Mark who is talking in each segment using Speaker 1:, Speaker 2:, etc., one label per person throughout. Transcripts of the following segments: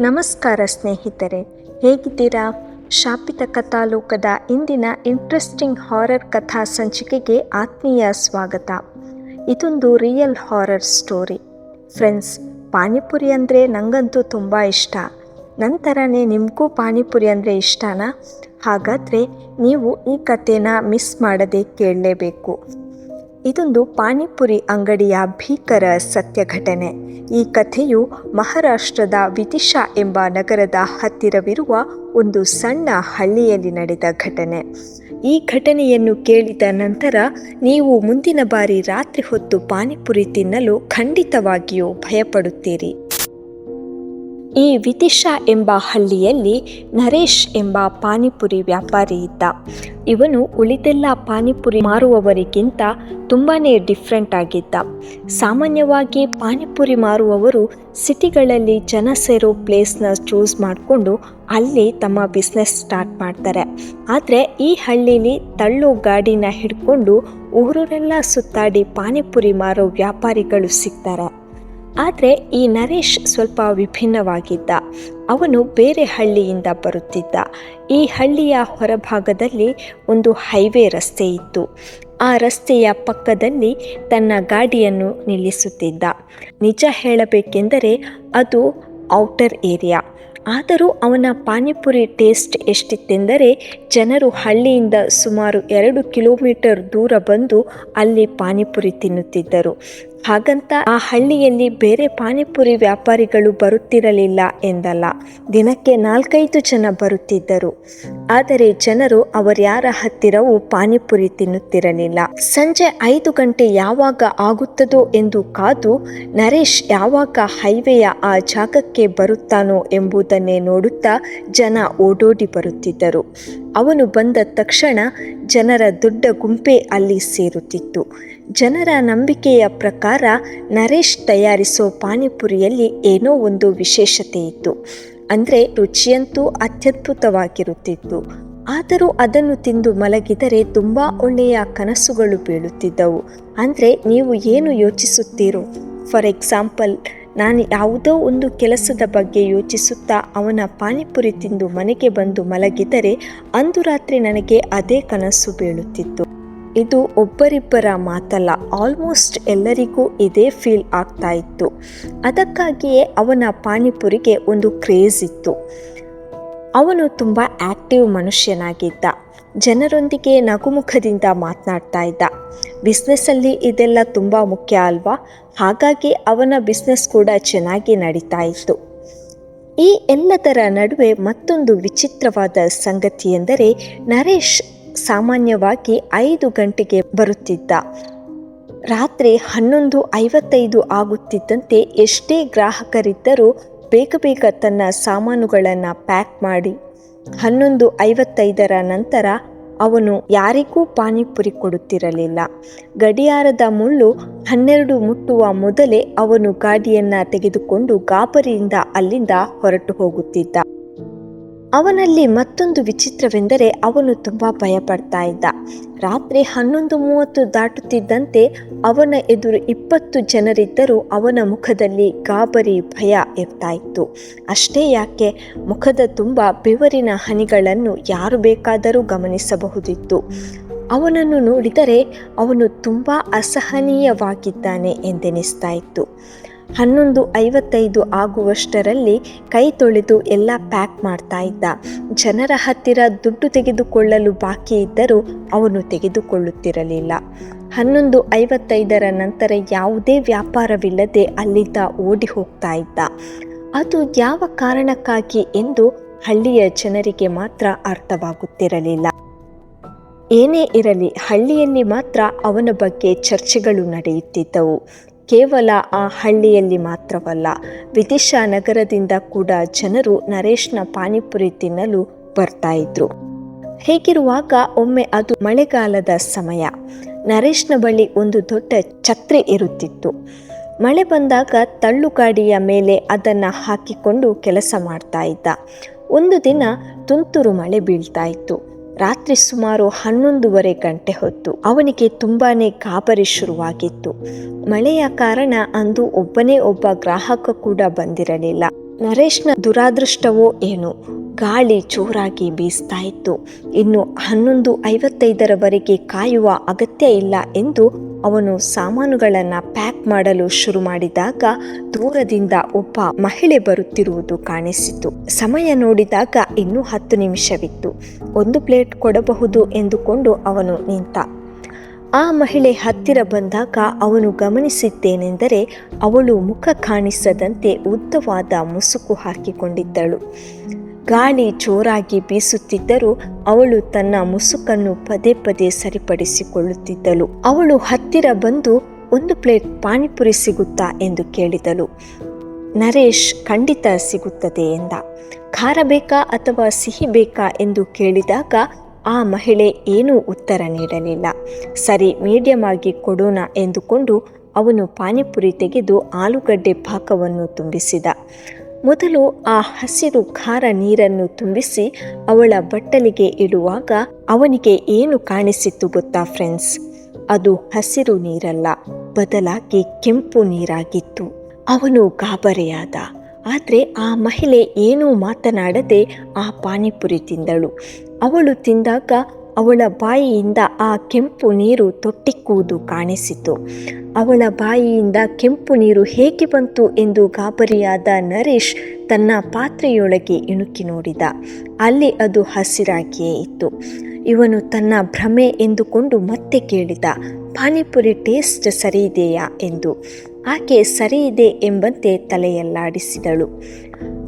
Speaker 1: ನಮಸ್ಕಾರ ಸ್ನೇಹಿತರೆ, ಹೇಗಿದ್ದೀರಾ? ಶಾಪಿತ ಕಥಾಲೋಕದ ಇಂದಿನ ಇಂಟ್ರೆಸ್ಟಿಂಗ್ ಹಾರರ್ ಕಥಾ ಸಂಚಿಕೆಗೆ ಆತ್ಮೀಯ ಸ್ವಾಗತ. ಇದೊಂದು real horror story friends panipuri ಅಂದರೆ ನನಗಂತೂ ತುಂಬ ಇಷ್ಟ. ನಂತರನೇ ನಿಮಗೂ ಪಾನಿಪುರಿ ಅಂದರೆ ಇಷ್ಟನಾ? ಹಾಗಾದರೆ ನೀವು ಈ ಕಥೆನ ಮಿಸ್ ಮಾಡದೆ ಕೇಳಲೇಬೇಕು. ಇದೊಂದು ಪಾನಿಪುರಿ ಅಂಗಡಿಯ ಭೀಕರ ಸತ್ಯ ಘಟನೆ ಈ ಕಥೆಯು ಮಹಾರಾಷ್ಟ್ರದ ವಿದಿಶಾ ಎಂಬ ನಗರದ ಹತ್ತಿರವಿರುವ ಒಂದು ಸಣ್ಣ ಹಳ್ಳಿಯಲ್ಲಿ ನಡೆದ ಘಟನೆ. ಈ ಘಟನೆಯನ್ನು ಕೇಳಿದ ನಂತರ ನೀವು ಮುಂದಿನ ಬಾರಿ ರಾತ್ರಿ ಹೊತ್ತು ಪಾನಿಪುರಿ ತಿನ್ನಲು ಖಂಡಿತವಾಗಿಯೂ ಭಯಪಡುತ್ತೀರಿ. ಈ ವಿತಿಶಾ ಎಂಬ ಹಳ್ಳಿಯಲ್ಲಿ ನರೇಶ್ ಎಂಬ ಪಾನಿಪುರಿ ವ್ಯಾಪಾರಿ ಇದ್ದ. ಇವನು ಉಳಿದೆಲ್ಲ ಪಾನಿಪುರಿ ಮಾರುವವರಿಗಿಂತ ತುಂಬಾ ಡಿಫ್ರೆಂಟ್ ಆಗಿದ್ದ. ಸಾಮಾನ್ಯವಾಗಿ ಪಾನಿಪುರಿ ಮಾರುವವರು ಸಿಟಿಗಳಲ್ಲಿ ಜನ ಸೇರೋ ಪ್ಲೇಸ್ನ ಚೂಸ್ ಮಾಡಿಕೊಂಡು ಅಲ್ಲಿ ತಮ್ಮ ಬಿಸ್ನೆಸ್ ಸ್ಟಾರ್ಟ್ ಮಾಡ್ತಾರೆ. ಆದರೆ ಈ ಹಳ್ಳಿಲಿ ತಳ್ಳು ಗಾಡಿನ ಹಿಡ್ಕೊಂಡು ಊರೂರೆಲ್ಲ ಸುತ್ತಾಡಿ ಪಾನಿಪುರಿ ಮಾರೋ ವ್ಯಾಪಾರಿಗಳು ಸಿಗ್ತಾರೆ. ಆದರೆ ಈ ನರೇಶ್ ಸ್ವಲ್ಪ ವಿಭಿನ್ನವಾಗಿದ್ದ. ಅವನು ಬೇರೆ ಹಳ್ಳಿಯಿಂದ ಬರುತ್ತಿದ್ದ. ಈ ಹಳ್ಳಿಯ ಹೊರಭಾಗದಲ್ಲಿ ಒಂದು ಹೈವೇ ರಸ್ತೆ ಇತ್ತು. ಆ ರಸ್ತೆಯ ಪಕ್ಕದಲ್ಲಿ ತನ್ನ ಗಾಡಿಯನ್ನು ನಿಲ್ಲಿಸುತ್ತಿದ್ದ. ನಿಜ ಹೇಳಬೇಕೆಂದರೆ ಅದು ಔಟರ್ ಏರಿಯಾ. ಆದರೂ ಅವನ ಪಾನಿಪುರಿ ಟೇಸ್ಟ್ ಎಷ್ಟಿತ್ತೆಂದರೆ ಜನರು ಹಳ್ಳಿಯಿಂದ ಸುಮಾರು ಎರಡು ಕಿಲೋಮೀಟರ್ ದೂರ ಬಂದು ಅಲ್ಲಿ ಪಾನಿಪುರಿ ತಿನ್ನುತ್ತಿದ್ದರು. ಹಾಗಂತ ಆ ಹಳ್ಳಿಯಲ್ಲಿ ಬೇರೆ ಪಾನಿಪುರಿ ವ್ಯಾಪಾರಿಗಳು ಬರುತ್ತಿರಲಿಲ್ಲ ಎಂದಲ್ಲ. ದಿನಕ್ಕೆ ನಾಲ್ಕೈದು ಜನ ಬರುತ್ತಿದ್ದರು. ಆದರೆ ಜನರು ಅವರ್ಯಾರ ಹತ್ತಿರವೂ ಪಾನಿಪುರಿ ತಿನ್ನುತ್ತಿರಲಿಲ್ಲ. ಸಂಜೆ ಐದು ಗಂಟೆ ಯಾವಾಗ ಆಗುತ್ತದೋ ಎಂದು ಕಾದು ನರೇಶ್ ಯಾವಾಗ ಹೈವೇಯ ಆ ಜಾಗಕ್ಕೆ ಬರುತ್ತಾನೋ ಎಂಬುದನ್ನೇ ನೋಡುತ್ತಾ ಜನ ಓಡೋಡಿ ಬರುತ್ತಿದ್ದರು. ಅವನು ಬಂದ ತಕ್ಷಣ ಜನರ ದೊಡ್ಡ ಗುಂಪೆ ಅಲ್ಲಿ ಸೇರುತ್ತಿತ್ತು. ಜನರ ನಂಬಿಕೆಯ ಪ್ರಕಾರ ನರೇಶ್ ತಯಾರಿಸೋ ಪಾನಿಪುರಿಯಲ್ಲಿ ಏನೋ ಒಂದು ವಿಶೇಷತೆ ಇತ್ತು. ಅಂದರೆ ರುಚಿಯಂತೂ ಅತ್ಯದ್ಭುತವಾಗಿರುತ್ತಿತ್ತು. ಆದರೂ ಅದನ್ನು ತಿಂದು ಮಲಗಿದರೆ ತುಂಬ ಒಳ್ಳೆಯ ಕನಸುಗಳು ಬೀಳುತ್ತಿದ್ದವು. ಅಂದರೆ ನೀವು ಏನು ಯೋಚಿಸುತ್ತೀರೋ ಫಾರ್ ಎಕ್ಸಾಂಪಲ್ ನಾನು ಯಾವುದೋ ಒಂದು ಕೆಲಸದ ಬಗ್ಗೆ ಯೋಚಿಸುತ್ತಾ ಅವನ ಪಾನಿಪುರಿ ತಿಂದು ಮನೆಗೆ ಬಂದು ಮಲಗಿದರೆ ಅಂದು ರಾತ್ರಿ ನನಗೆ ಅದೇ ಕನಸು ಬೀಳುತ್ತಿತ್ತು. ಇದು ಒಬ್ಬರಿಬ್ಬರ ಮಾತಲ್ಲ, ಆಲ್ಮೋಸ್ಟ್ ಎಲ್ಲರಿಗೂ ಇದೇ ಫೀಲ್ ಆಗ್ತಾ ಇತ್ತು. ಅದಕ್ಕಾಗಿಯೇ ಅವನ ಪಾನಿಪುರಿಗೆ ಒಂದು ಕ್ರೇಜ್ ಇತ್ತು. ಅವನು ತುಂಬ ಆ್ಯಕ್ಟಿವ್ ಮನುಷ್ಯನಾಗಿದ್ದ. ಜನರೊಂದಿಗೆ ನಗುಮುಖದಿಂದ ಮಾತನಾಡ್ತಾ ಇದ್ದ. ಬಿಸ್ನೆಸ್ಸಲ್ಲಿ ಇದೆಲ್ಲ ತುಂಬ ಮುಖ್ಯ ಅಲ್ವಾ? ಹಾಗಾಗಿ ಅವನ ಬಿಸ್ನೆಸ್ ಕೂಡ ಚೆನ್ನಾಗಿ ನಡೀತಾ ಇತ್ತು. ಈ ಎಲ್ಲದರ ನಡುವೆ ಮತ್ತೊಂದು ವಿಚಿತ್ರವಾದ ಸಂಗತಿ ಎಂದರೆ, ನರೇಶ್ ಸಾಮಾನ್ಯವಾಗಿ ಐದು ಗಂಟೆಗೆ ಬರುತ್ತಿದ್ದ. ರಾತ್ರಿ ಹನ್ನೊಂದು ಐವತ್ತೈದು ಆಗುತ್ತಿದ್ದಂತೆ ಎಷ್ಟೇ ಗ್ರಾಹಕರಿದ್ದರೂ ಬೇಗ ಬೇಗ ತನ್ನ ಸಾಮಾನುಗಳನ್ನು ಪ್ಯಾಕ್ ಮಾಡಿ ಹನ್ನೊಂದು ಐವತ್ತೈದರ ನಂತರ ಅವನು ಯಾರಿಗೂ ಪಾನಿಪುರಿ ಕೊಡುತ್ತಿರಲಿಲ್ಲ. ಗಡಿಯಾರದ ಮುಳ್ಳು ಹನ್ನೆರಡು ಮುಟ್ಟುವ ಮೊದಲೇ ಅವನು ಗಾಡಿಯನ್ನು ತೆಗೆದುಕೊಂಡು ಗಾಬರಿಯಿಂದ ಅಲ್ಲಿಂದ ಹೊರಟು ಹೋಗುತ್ತಿದ್ದ. ಅವನಲ್ಲಿ ಮತ್ತೊಂದು ವಿಚಿತ್ರವೆಂದರೆ ಅವನು ತುಂಬ ಭಯಪಡ್ತಾ ಇದ್ದ. ರಾತ್ರಿ ಹನ್ನೊಂದು ಮೂವತ್ತು ದಾಟುತ್ತಿದ್ದಂತೆ ಅವನ ಎದುರು ಇಪ್ಪತ್ತು ಜನರಿದ್ದರೂ ಅವನ ಮುಖದಲ್ಲಿ ಗಾಬರಿ, ಭಯ ಇರ್ತಾ ಇತ್ತು. ಅಷ್ಟೇ ಯಾಕೆ? ಮುಖದ ತುಂಬ ಬೆವರಿನ ಹನಿಗಳನ್ನು ಯಾರು ಬೇಕಾದರೂ ಗಮನಿಸಬಹುದಿತ್ತು. ಅವನನ್ನು ನೋಡಿದರೆ ಅವನು ತುಂಬ ಅಸಹನೀಯವಾಗಿದ್ದಾನೆ ಎಂದೆನಿಸ್ತಾ ಇತ್ತು. ಹನ್ನೊಂದು ಐವತ್ತೈದು ಆಗುವಷ್ಟರಲ್ಲಿ ಕೈ ತೊಳೆದು ಎಲ್ಲ ಪ್ಯಾಕ್ ಮಾಡ್ತಾ ಇದ್ದ. ಜನರ ಹತ್ತಿರ ದುಡ್ಡು ತೆಗೆದುಕೊಳ್ಳಲು ಬಾಕಿ ಇದ್ದರೂ ಅವನು ತೆಗೆದುಕೊಳ್ಳುತ್ತಿರಲಿಲ್ಲ. ಹನ್ನೊಂದು ಐವತ್ತೈದರ ನಂತರ ಯಾವುದೇ ವ್ಯಾಪಾರವಿಲ್ಲದೆ ಅಲ್ಲಿದ್ದ ಓಡಿ ಹೋಗ್ತಾ ಇದ್ದ. ಅದು ಯಾವ ಕಾರಣಕ್ಕಾಗಿ ಎಂದು ಹಳ್ಳಿಯ ಜನರಿಗೆ ಮಾತ್ರ ಅರ್ಥವಾಗುತ್ತಿರಲಿಲ್ಲ. ಏನೇ ಇರಲಿ, ಹಳ್ಳಿಯಲ್ಲಿ ಮಾತ್ರ ಅವನ ಬಗ್ಗೆ ಚರ್ಚೆಗಳು ನಡೆಯುತ್ತಿದ್ದವು. ಕೇವಲ ಆ ಹಳ್ಳಿಯಲ್ಲಿ ಮಾತ್ರವಲ್ಲ, ವಿದಿಶಾ ನಗರದಿಂದ ಕೂಡ ಜನರು ನರೇಶ್ನ ಪಾನಿಪುರಿ ತಿನ್ನಲು ಬರ್ತಾ ಇದ್ರು. ಹೇಗಿರುವಾಗ ಒಮ್ಮೆ ಅದು ಮಳೆಗಾಲದ ಸಮಯ. ನರೇಶ್ನ ಬಳಿ ಒಂದು ದೊಡ್ಡ ಛತ್ರಿ ಇರುತ್ತಿತ್ತು. ಮಳೆ ಬಂದಾಗ ತಳ್ಳುಗಾಡಿಯ ಮೇಲೆ ಅದನ್ನು ಹಾಕಿಕೊಂಡು ಕೆಲಸ ಮಾಡ್ತಾ ಇದ್ದ. ಒಂದು ದಿನ ತುಂತುರು ಮಳೆ ಬೀಳ್ತಾ ಇತ್ತು. ರಾತ್ರಿ ಸುಮಾರು ಹನ್ನೊಂದುವರೆ ಗಂಟೆ ಹೊತ್ತು ಅವನಿಗೆ ತುಂಬಾನೇ ಗಾಬರಿ ಶುರುವಾಗಿತ್ತು. ಮಳೆಯ ಕಾರಣ ಅಂದು ಒಬ್ಬನೇ ಒಬ್ಬ ಗ್ರಾಹಕ ಕೂಡ ಬಂದಿರಲಿಲ್ಲ. ನರೇಶ್ನ ದುರಾದೃಷ್ಟವೋ ಏನು. ಗಾಳಿ ಜೋರಾಗಿ ಬೀಸ್ತಾ ಇತ್ತು. ಇನ್ನು ಹನ್ನೊಂದು ಐವತ್ತೈದರವರೆಗೆ ಕಾಯುವ ಅಗತ್ಯ ಇಲ್ಲ ಎಂದು ಅವನು ಸಾಮಾನುಗಳನ್ನು ಪ್ಯಾಕ್ ಮಾಡಲು ಶುರು ಮಾಡಿದಾಗ ದೂರದಿಂದ ಒಬ್ಬ ಮಹಿಳೆ ಬರುತ್ತಿರುವುದು ಕಾಣಿಸಿತು. ಸಮಯ ನೋಡಿದಾಗ ಇನ್ನೂ ಹತ್ತು ನಿಮಿಷವಿತ್ತು. ಒಂದು ಪ್ಲೇಟ್ ಕೊಡಬಹುದು ಎಂದುಕೊಂಡು ಅವನು ನಿಂತ. ಆ ಮಹಿಳೆ ಹತ್ತಿರ ಬಂದಾಗ ಅವನು ಗಮನಿಸಿದ್ದೇನೆಂದರೆ ಅವಳು ಮುಖ ಕಾಣಿಸದಂತೆ ಉದ್ದವಾದ ಮುಸುಕು ಹಾಕಿಕೊಂಡಿದ್ದಳು. ಗಾಳಿ ಜೋರಾಗಿ ಬೀಸುತ್ತಿದ್ದರೂ ಅವಳು ತನ್ನ ಮುಸುಕನ್ನು ಪದೇ ಪದೇ ಸರಿಪಡಿಸಿಕೊಳ್ಳುತ್ತಿದ್ದಳು. ಅವಳು ಹತ್ತಿರ ಬಂದು, ಒಂದು ಪ್ಲೇಟ್ ಪಾನಿಪುರಿ ಸಿಗುತ್ತಾ? ಎಂದು ಕೇಳಿದಳು. ನರೇಶ್, ಖಂಡಿತ ಸಿಗುತ್ತದೆ ಎಂದ. ಖಾರ ಬೇಕಾ ಅಥವಾ ಸಿಹಿ ಬೇಕಾ? ಎಂದು ಕೇಳಿದಾಗ ಆ ಮಹಿಳೆ ಏನೂ ಉತ್ತರ ನೀಡಲಿಲ್ಲ. ಸರಿ, ಮೀಡಿಯಂ ಆಗಿ ಕೊಡೋಣ ಎಂದುಕೊಂಡು ಅವನು ಪಾನಿಪುರಿ ತೆಗೆದು ಆಲೂಗಡ್ಡೆ ಪಾಕವನ್ನು ತುಂಬಿಸಿದ. ಮೊದಲು ಆ ಹಸಿರು ಖಾರ ನೀರನ್ನು ತುಂಬಿಸಿ ಅವಳ ಬಟ್ಟಲಿಗೆ ಇಡುವಾಗ ಅವನಿಗೆ ಏನು ಕಾಣಿಸಿತ್ತು ಗೊತ್ತಾ ಫ್ರೆಂಡ್ಸ್? ಅದು ಹಸಿರು ನೀರಲ್ಲ, ಬದಲಾಗಿ ಕೆಂಪು ನೀರಾಗಿತ್ತು. ಅವನು ಗಾಬರಿಯಾದ. ಆದರೆ ಆ ಮಹಿಳೆ ಏನೂ ಮಾತನಾಡದೆ ಆ ಪಾನಿಪುರಿ ತಿಂದಳು. ಅವಳು ತಿಂದಾಗ ಅವಳ ಬಾಯಿಯಿಂದ ಆ ಕೆಂಪು ನೀರು ತೊಟ್ಟಿಕ್ಕುವುದು ಕಾಣಿಸಿತು. ಅವಳ ಬಾಯಿಯಿಂದ ಕೆಂಪು ನೀರು ಹೇಗೆ ಬಂತು ಎಂದು ಗಾಬರಿಯಾದ ನರೇಶ್ ತನ್ನ ಪಾತ್ರೆಯೊಳಗೆ ಇಣುಕಿ ನೋಡಿದ. ಅಲ್ಲಿ ಅದು ಹಸಿರಾಗಿಯೇ ಇತ್ತು. ಇವನು ತನ್ನ ಭ್ರಮೆ ಎಂದುಕೊಂಡು ಮತ್ತೆ ಕೇಳಿದ, ಪಾನಿಪುರಿ ಟೇಸ್ಟ್ ಸರಿ ಇದೆಯಾ? ಎಂದು. ಆಕೆ ಸರಿ ಇದೆ ಎಂಬಂತೆ ತಲೆಯಲ್ಲಾಡಿಸಿದಳು.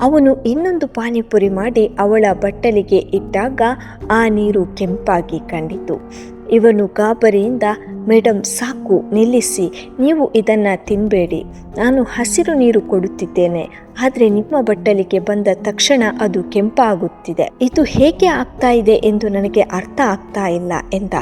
Speaker 1: ಅವನು ಇನ್ನೊಂದು ಪಾನಿಪುರಿ ಮಾಡಿ ಅವಳ ಬಟ್ಟಲಿಗೆ ಇಟ್ಟಾಗ ಆ ನೀರು ಕೆಂಪಾಗಿ ಕಂಡಿತು. ಇವನು ಗಾಬರಿಯಿಂದ ಮೇಡಮ್ ಸಾಕು, ನಿಲ್ಲಿಸಿ, ನೀವು ಇದನ್ನು ತಿನ್ನಬೇಡಿ ನಾನು ಹಸಿರು ನೀರು ಕೊಡುತ್ತಿದ್ದೇನೆ. ಆದರೆ ನಿಮ್ಮ ಬಟ್ಟಲಿಗೆ ಬಂದ ತಕ್ಷಣ ಅದು ಕೆಂಪಾಗುತ್ತಿದೆ. ಇದು ಹೇಗೆ ಆಗ್ತಾ ಇದೆ ಎಂದು ನನಗೆ ಅರ್ಥ ಆಗ್ತಾ ಇಲ್ಲ ಎಂದ.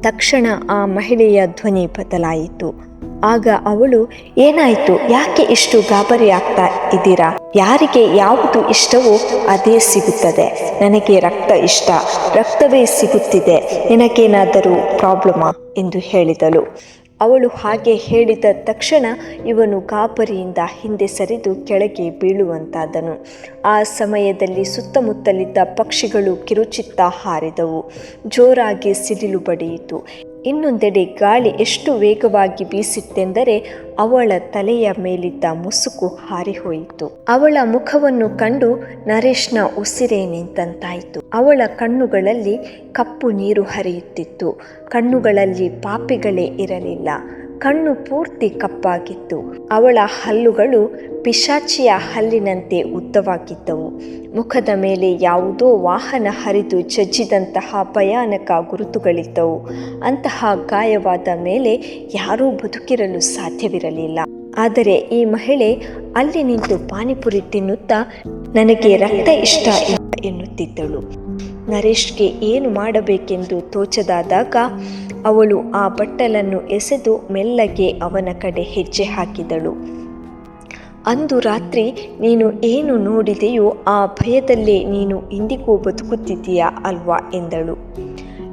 Speaker 1: ತಕ್ಷಣ ಆ ಮಹಿಳೆಯ ಧ್ವನಿ ಬದಲಾಯಿತು. ಆಗ ಅವಳು, ಏನಾಯಿತು? ಯಾಕೆ ಇಷ್ಟು ಗಾಬರಿ ಆಗ್ತಾ ಇದ್ದೀರಾ? ಯಾರಿಗೆ ಯಾವುದು ಇಷ್ಟವೋ ಅದೇ ಸಿಗುತ್ತದೆ. ನನಗೆ ರಕ್ತ ಇಷ್ಟ. ರಕ್ತವೇ ಸಿಗುತ್ತಿದೆ. ನಿನಗೇನಾದರೂ ಪ್ರಾಬ್ಲಮಾ? ಎಂದು ಹೇಳಿದಳು. ಅವಳು ಹಾಗೆ ಹೇಳಿದ ತಕ್ಷಣ ಇವನು ಗಾಬರಿಯಿಂದ ಹಿಂದೆ ಸರಿದು ಕೆಳಗೆ ಬೀಳುವಂತಾದನು. ಆ ಸಮಯದಲ್ಲಿ ಸುತ್ತಮುತ್ತಲಿದ್ದ ಪಕ್ಷಿಗಳು ಕಿರುಚಿತ್ತ ಹಾರಿದವು. ಜೋರಾಗಿ ಸಿಡಿಲು ಬಡಿಯಿತು. ಇನ್ನೊಂದೆಡೆ ಗಾಳಿ ಎಷ್ಟು ವೇಗವಾಗಿ ಬೀಸಿತ್ತೆಂದರೆ ಅವಳ ತಲೆಯ ಮೇಲಿದ್ದ ಮುಸುಕು ಹಾರಿಹೋಯಿತು. ಅವಳ ಮುಖವನ್ನು ಕಂಡು ನರೇಶ್ನ ಉಸಿರೇ ನಿಂತಂತಾಯಿತು. ಅವಳ ಕಣ್ಣುಗಳಲ್ಲಿ ಕಪ್ಪು ನೀರು ಹರಿಯುತ್ತಿತ್ತು. ಕಣ್ಣುಗಳಲ್ಲಿ ಪಾಪಿಗಳೇ ಇರಲಿಲ್ಲ. ಕಣ್ಣು ಪೂರ್ತಿ ಕಪ್ಪಾಗಿತ್ತು. ಅವಳ ಹಲ್ಲುಗಳು ಪಿಶಾಚಿಯ ಹಲ್ಲಿನಂತೆ ಉದ್ದವಾಗಿದ್ದವು. ಮುಖದ ಮೇಲೆ ಯಾವುದೋ ವಾಹನ ಹರಿದು ಜಜ್ಜಿದಂತಹ ಭಯಾನಕ ಗುರುತುಗಳಿದ್ದವು. ಅಂತಹ ಗಾಯವಾದ ಮೇಲೆ ಯಾರೂ ಬದುಕಿರಲು ಸಾಧ್ಯವಿರಲಿಲ್ಲ. ಆದರೆ ಈ ಮಹಿಳೆ ಅಲ್ಲಿ ನಿಂತು ಪಾನಿಪುರಿ ತಿನ್ನುತ್ತಾ, ನನಗೆ ರಕ್ತ ಇಷ್ಟ ಎನ್ನುತ್ತಿದ್ದಳು. ನರೇಶ್ಗೆ ಏನು ಮಾಡಬೇಕೆಂದು ತೋಚದಾದಾಗ ಅವಳು ಆ ಬಟ್ಟಲನ್ನು ಎಸೆದು ಮೆಲ್ಲಗೆ ಅವನ ಕಡೆ ಹೆಜ್ಜೆ ಹಾಕಿದಳು. ಅಂದು ರಾತ್ರಿ ನೀನು ಏನು ನೋಡಿದೆಯೋ ಆ ಭಯದಲ್ಲೇ ನೀನು ಇಂದಿಗೂ ಬದುಕುತ್ತಿದ್ದೀಯಾ ಅಲ್ವಾ ಎಂದಳು.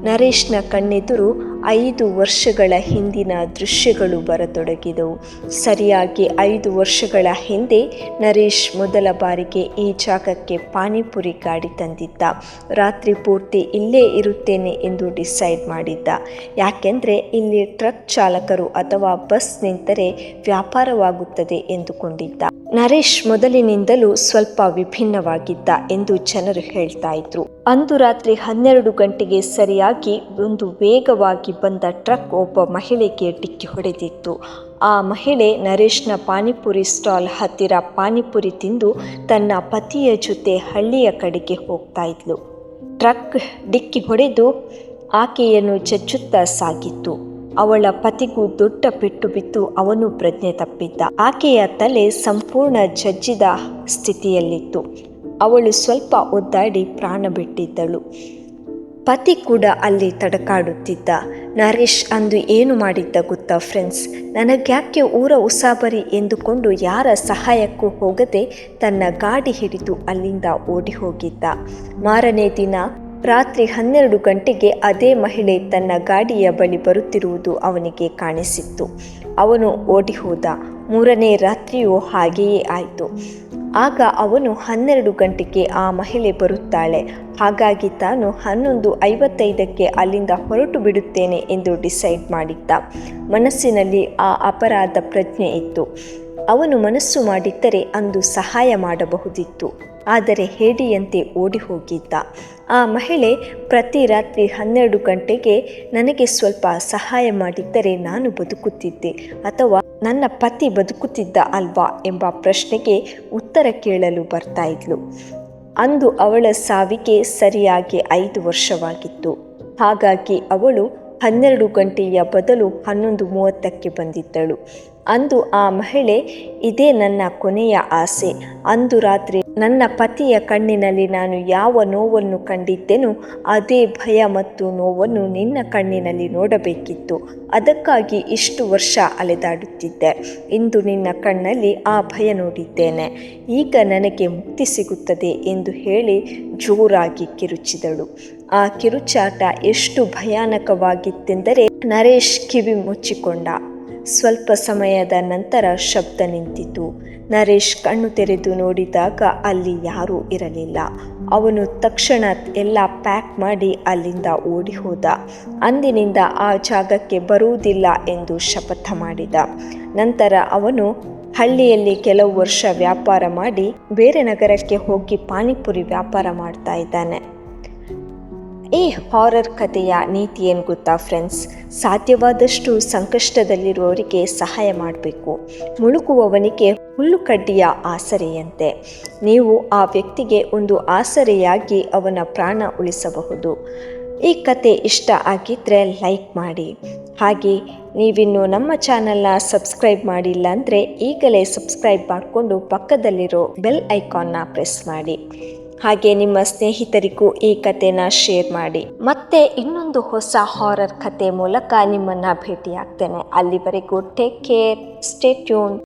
Speaker 1: ನರೇಶ್ನ ಕಣ್ಣೆದುರು ಐದು ವರ್ಷಗಳ ಹಿಂದಿನ ದೃಶ್ಯಗಳು ಬರತೊಡಗಿದವು. ಸರಿಯಾಗಿ ಐದು ವರ್ಷಗಳ ಹಿಂದೆ ನರೇಶ್ ಮೊದಲ ಬಾರಿಗೆ ಈ ಜಾಗಕ್ಕೆ ಪಾನಿಪುರಿ ಗಾಡಿ ತಂದಿದ್ದ. ರಾತ್ರಿ ಪೂರ್ತಿ ಇಲ್ಲೇ ಇರುತ್ತೇನೆ ಎಂದು ಡಿಸೈಡ್ ಮಾಡಿದ್ದ. ಯಾಕೆಂದರೆ ಇಲ್ಲಿ ಟ್ರಕ್ ಚಾಲಕರು ಅಥವಾ ಬಸ್ ನಿಂತರೆ ವ್ಯಾಪಾರವಾಗುತ್ತದೆ ಎಂದುಕೊಂಡಿದ್ದ. ನರೇಶ್ ಮೊದಲಿನಿಂದಲೂ ಸ್ವಲ್ಪ ವಿಭಿನ್ನವಾಗಿದ್ದ ಎಂದು ಜನರು ಹೇಳ್ತಾ ಇದ್ರು. ಅಂದು ರಾತ್ರಿ ಹನ್ನೆರಡು ಗಂಟೆಗೆ ಸರಿಯಾಗಿ ಒಂದು ವೇಗವಾಗಿ ಬಂದ ಟ್ರಕ್ ಒಬ್ಬ ಮಹಿಳೆಗೆ ಡಿಕ್ಕಿ ಹೊಡೆದಿತ್ತು. ಆ ಮಹಿಳೆ ನರೇಶ್ನ ಪಾನಿಪುರಿ ಸ್ಟಾಲ್ ಹತ್ತಿರ ಪಾನಿಪುರಿ ತಿಂದು ತನ್ನ ಪತಿಯ ಜೊತೆ ಹಳ್ಳಿಯ ಕಡೆಗೆ ಹೋಗ್ತಾ ಇದ್ಲು. ಟ್ರಕ್ ಡಿಕ್ಕಿ ಹೊಡೆದು ಆಕೆಯನ್ನು ಚಚ್ಚುತ್ತಾ ಸಾಗಿತ್ತು. ಅವಳ ಪತಿಗೂ ದೊಡ್ಡ ಪೆಟ್ಟು ಬಿದ್ದು ಅವನು ಪ್ರಜ್ಞೆ ತಪ್ಪಿದ್ದ. ಆಕೆಯ ತಲೆ ಸಂಪೂರ್ಣ ಜಜ್ಜಿದ ಸ್ಥಿತಿಯಲ್ಲಿತ್ತು. ಅವಳು ಸ್ವಲ್ಪ ಒದ್ದಾಡಿ ಪ್ರಾಣ ಬಿಟ್ಟಿದ್ದಳು. ಪತಿ ಕೂಡ ಅಲ್ಲಿ ತಡಕಾಡುತ್ತಿದ್ದ. ನರೇಶ್ ಅಂದು ಏನು ಮಾಡಿದ್ದ ಗೊತ್ತಾ ಫ್ರೆಂಡ್ಸ್? ನನಗ್ಯಾಕೆ ಊರ ಉಸಾಬರಿ ಎಂದುಕೊಂಡು ಯಾರ ಸಹಾಯಕ್ಕೂ ಹೋಗದೆ ತನ್ನ ಗಾಡಿ ಹಿಡಿದು ಅಲ್ಲಿಂದ ಓಡಿ ಹೋಗಿದ್ದ ಮಾರನೇ ದಿನ ರಾತ್ರಿ ಹನ್ನೆರಡು ಗಂಟೆಗೆ ಅದೇ ಮಹಿಳೆ ತನ್ನ ಗಾಡಿಯ ಬಳಿ ಬರುತ್ತಿರುವುದು ಅವನಿಗೆ ಕಾಣಿಸಿತ್ತು. ಅವನು ಓಡಿ ಹೋದ ಮೂರನೇ ರಾತ್ರಿಯೂ ಹಾಗೆಯೇ ಆಯಿತು. ಆಗ ಅವನು ಹನ್ನೆರಡು ಗಂಟೆಗೆ ಆ ಮಹಿಳೆ ಬರುತ್ತಾಳೆ. ಹಾಗಾಗಿ ತಾನು ಹನ್ನೊಂದು ಐವತ್ತೈದಕ್ಕೆ ಅಲ್ಲಿಂದ ಹೊರಟು ಬಿಡುತ್ತೇನೆ ಎಂದು ಡಿಸೈಡ್ ಮಾಡಿದ್ದ. ಮನಸ್ಸಿನಲ್ಲಿ ಆ ಅಪರಾಧ ಪ್ರಜ್ಞೆ ಇತ್ತು. ಅವನು ಮನಸ್ಸು ಮಾಡಿದ್ದರೆ ಅಂದು ಸಹಾಯ ಮಾಡಬಹುದಿತ್ತು. ಆದರೆ ಹೇಡಿಯಂತೆ ಓಡಿ ಹೋಗಿದ್ದ ಆ ಮಹಿಳೆ ಪ್ರತಿ ರಾತ್ರಿ ಹನ್ನೆರಡು ಗಂಟೆಗೆ ನನಗೆ ಸ್ವಲ್ಪ ಸಹಾಯ ಮಾಡಿದ್ದರೆ ನಾನು ಬದುಕುತ್ತಿದ್ದೆ ಅಥವಾ ನನ್ನ ಪತಿ ಬದುಕುತ್ತಿದ್ದ ಅಲ್ವಾ ಎಂಬ ಪ್ರಶ್ನೆಗೆ ಉತ್ತರ ಕೇಳಲು ಬರ್ತಾ ಇದ್ಲು. ಅಂದು ಅವಳ ಸಾವಿಗೆ ಸರಿಯಾಗಿ ಐದು ವರ್ಷವಾಗಿತ್ತು. ಹಾಗಾಗಿ ಅವಳು ಹನ್ನೆರಡು ಗಂಟೆಯ ಬದಲು ಹನ್ನೊಂದು ಮೂವತ್ತಕ್ಕೆ ಬಂದಿದ್ದಳು. ಅಂದು ಆ ಮಹಿಳೆ, ಇದೇ ನನ್ನ ಕೊನೆಯ ಆಸೆ. ಅಂದು ರಾತ್ರಿ ನನ್ನ ಪತಿಯ ಕಣ್ಣಿನಲ್ಲಿ ನಾನು ಯಾವ ನೋವನ್ನು ಕಂಡಿದ್ದೆನೋ ಅದೇ ಭಯ ಮತ್ತು ನೋವನ್ನು ನಿನ್ನ ಕಣ್ಣಿನಲ್ಲಿ ನೋಡಬೇಕಿತ್ತು. ಅದಕ್ಕಾಗಿ ಇಷ್ಟು ವರ್ಷ ಅಲೆದಾಡುತ್ತಿದ್ದೆ. ಇಂದು ನಿನ್ನ ಕಣ್ಣಲ್ಲಿ ಆ ಭಯ ನೋಡಿದ್ದೇನೆ. ಈಗ ನನಗೆ ಮುಕ್ತಿ ಸಿಗುತ್ತದೆ ಎಂದು ಹೇಳಿ ಜೋರಾಗಿ ಕಿರುಚಿದಳು. ಆ ಕಿರುಚಾಟ ಎಷ್ಟು ಭಯಾನಕವಾಗಿತ್ತೆಂದರೆ ನರೇಶ್ ಕಿವಿ ಮುಚ್ಚಿಕೊಂಡ ಸ್ವಲ್ಪ ಸಮಯದ ನಂತರ ಶಬ್ದ ನಿಂತಿತು. ನರೇಶ್ ಕಣ್ಣು ತೆರೆದು ನೋಡಿದಾಗ ಅಲ್ಲಿ ಯಾರೂ ಇರಲಿಲ್ಲ. ಅವನು ತಕ್ಷಣ ಎಲ್ಲ ಪ್ಯಾಕ್ ಮಾಡಿ ಅಲ್ಲಿಂದ ಓಡಿ ಹೋದ. ಅಂದಿನಿಂದ ಆ ಜಾಗಕ್ಕೆ ಬರುವುದಿಲ್ಲ ಎಂದು ಶಪಥ ಮಾಡಿದ. ನಂತರ ಅವನು ಹಳ್ಳಿಯಲ್ಲಿ ಕೆಲವು ವರ್ಷ ವ್ಯಾಪಾರ ಮಾಡಿ ಬೇರೆ ನಗರಕ್ಕೆ ಹೋಗಿ ಪಾನಿಪುರಿ ವ್ಯಾಪಾರ ಮಾಡ್ತಾ ಇದ್ದಾನೆ. ಈ ಹಾರರ್ ಕಥೆಯ ನೀತಿ ಏನು ಗೊತ್ತಾ ಫ್ರೆಂಡ್ಸ್ ಸಾಧ್ಯವಾದಷ್ಟು ಸಂಕಷ್ಟದಲ್ಲಿರುವವರಿಗೆ ಸಹಾಯ ಮಾಡಬೇಕು. ಮುಳುಗುವವನಿಗೆ ಹುಲ್ಲುಕಡ್ಡಿಯ ಆಸರೆಯಂತೆ. ನೀವು ಆ ವ್ಯಕ್ತಿಗೆ ಒಂದು ಆಸರೆಯಾಗಿ ಅವನ ಪ್ರಾಣ ಉಳಿಸಬಹುದು. ಈ ಕತೆ ಇಷ್ಟ ಆಗಿದ್ದರೆ ಲೈಕ್ ಮಾಡಿ. ಹಾಗೆ ನೀವಿನ್ನು ನಮ್ಮ ಚಾನಲ್ನ ಸಬ್ಸ್ಕ್ರೈಬ್ ಮಾಡಿಲ್ಲ ಅಂದರೆ ಈಗಲೇ ಸಬ್ಸ್ಕ್ರೈಬ್ ಮಾಡಿಕೊಂಡು ಪಕ್ಕದಲ್ಲಿರೋ ಬೆಲ್ ಐಕಾನ್ನ ಪ್ರೆಸ್ ಮಾಡಿ. ಹಾಗೆ ನಿಮ್ಮ ಸ್ನೇಹಿತರಿಗೂ ಈ ಕಥೆನ ಶೇರ್ ಮಾಡಿ. ಮತ್ತೆ ಇನ್ನೊಂದು ಹೊಸ ಹಾರರ್ ಕತೆ ಮೂಲಕ ನಿಮ್ಮನ್ನು ಭೇಟಿಯಾಗ್ತೇನೆ. ಅಲ್ಲಿವರೆಗೂ ಟೇಕ್ ಕೇರ್ ಸ್ಟೇ ಟ್ಯೂನ್